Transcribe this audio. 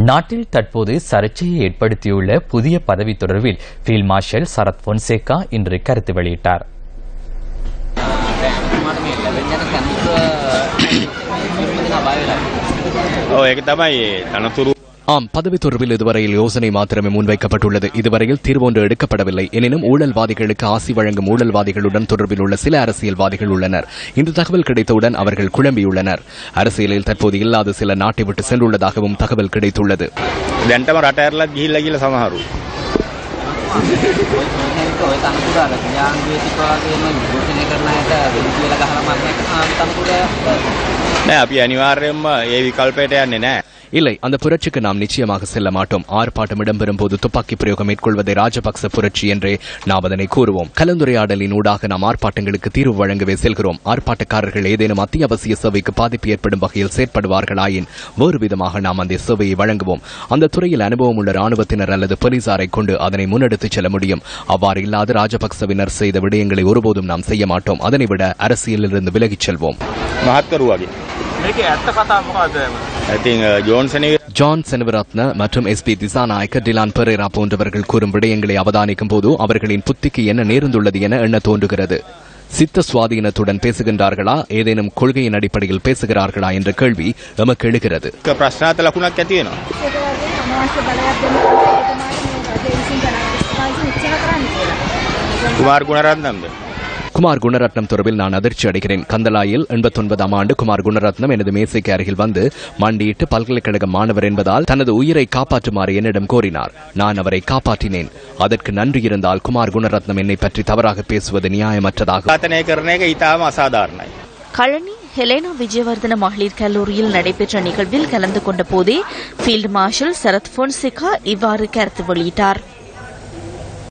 நாட்டில் தற்போது சர்ச்சையை ஏற்படுத்தியுள்ள புதிய பதவி தொடர்பில் ஃபீல்ட் மார்ஷல் சரத் பொன்சேகா இன்று கருத்து வெளியிட்டார் ඔව් ඒක තමයි තනතුරු ஆம் பதவி தொடர்பில் இதுவரையில் யோசனை மாத்திரமே முன்வைக்கப்பட்டுள்ளது. இதுவரையில் தீர்வு ஒன்று எடுக்கப்படவில்லை. எனினும் ஊழல்வாதிகளுக்கு ஆசி வழங்கும் ஊழல்வாதிகளுடன் தொடர்பில் உள்ள சில அரசியல்வாதிகள் உள்ளனர். இந்த தகவல் கிடைத்தவுடன் அவர்கள் குழம்பியுள்ளனர். அரசியலில் தற்போது இல்லாத சில நாட்டை விட்டு சென்றுள்ளதாகவும் தகவல் கிடைத்துள்ளது. දැන්ටම රට ඇරලත් ගිහිල්ලා ගිහලා සමහරු ඔය තනතුර අර ඥානවේදික වගේම විභූෂණය කරන අයට වෙඩි කියලා ගහලා මරන එක ආ තනතුර නෑ අපි අනිවාර්යයෙන්ම ඒ විකල්පයට යන්නේ නෑ இல்லை அந்த புரட்சிக்கு நாம் நிச்சயமாக செல்ல மாட்டோம் ஆர்ப்பாட்டம் இடம்பெறும் போது துப்பாக்கி பிரயோகம் மேற்கொள்வதை ராஜபக்ச புரட்சி என்றே நாம் அதனை கூறுவோம் கலந்துரையாடலின் ஊடாக நாம் ஆர்ப்பாட்டங்களுக்கு தீர்வு வழங்கவே செல்கிறோம் ஆர்ப்பாட்டக்காரர்கள் ஏதேனும் அத்தியாவசிய சேவைக்கு பாதிப்பு ஏற்படும் வகையில் செயற்படுவார்களாயின் வேறு விதமாக நாம் அந்த சேவையை வழங்குவோம் அந்த துறையில் அனுபவம் உள்ள ராணுவத்தினர் அல்லது போலீசாரை கொண்டு அதனை முன்னெடுத்துச் செல்ல முடியும் அவ்வாறு இல்லாத ராஜபக்சவினர் செய்த விடயங்களை ஒருபோதும் நாம் செய்ய மாட்டோம் அதனை விட அரசியலிலிருந்து விலகிச் செல்வோம். ஜான் மற்றும் எஸ் பி திசாநாயக்க டிலான் பெரேரா போன்றவர்கள் கூறும் விடயங்களை அவதானிக்கும் போது அவர்களின் புத்திக்கு என்ன நேர்ந்துள்ளது என எண்ண தோன்றுகிறது. சித்த சுவாதீனத்துடன் பேசுகின்றார்களா? ஏதேனும் கொள்கையின் அடிப்படையில் பேசுகிறார்களா என்ற கேள்வி நமக்கு எழுகிறது. குமார் குணரத்னம் குமார் குணரத்னம் தொடர்பில் நான் அதிர்ச்சி அடைகிறேன். கந்தலாயில் எண்பத்தொன்பதாம் ஆண்டு குமார் குணரத்னம் எனது மேசைக்கு அருகில் வந்து மண்டியிட்டு பல்கலைக்கழக மாணவர் என்பதால் தனது உயிரை காப்பாற்றுமாறு என்னிடம் கோரினார். நான் அவரை காப்பாற்றினேன். அதற்கு நன்றி இருந்தால் குமார் குணரத்னம் என்னை பற்றி தவறாக பேசுவது நியாயமற்றதாக கழனி ஹெலேனா விஜயவர்தன மகளிர் கல்லூரியில் நடைபெற்ற நிகழ்வில் கலந்து கொண்ட போதே ஃபீல்டு மார்ஷல் சரத் பொன்சிகா இவ்வாறு கருத்து வெளியிட்டார்.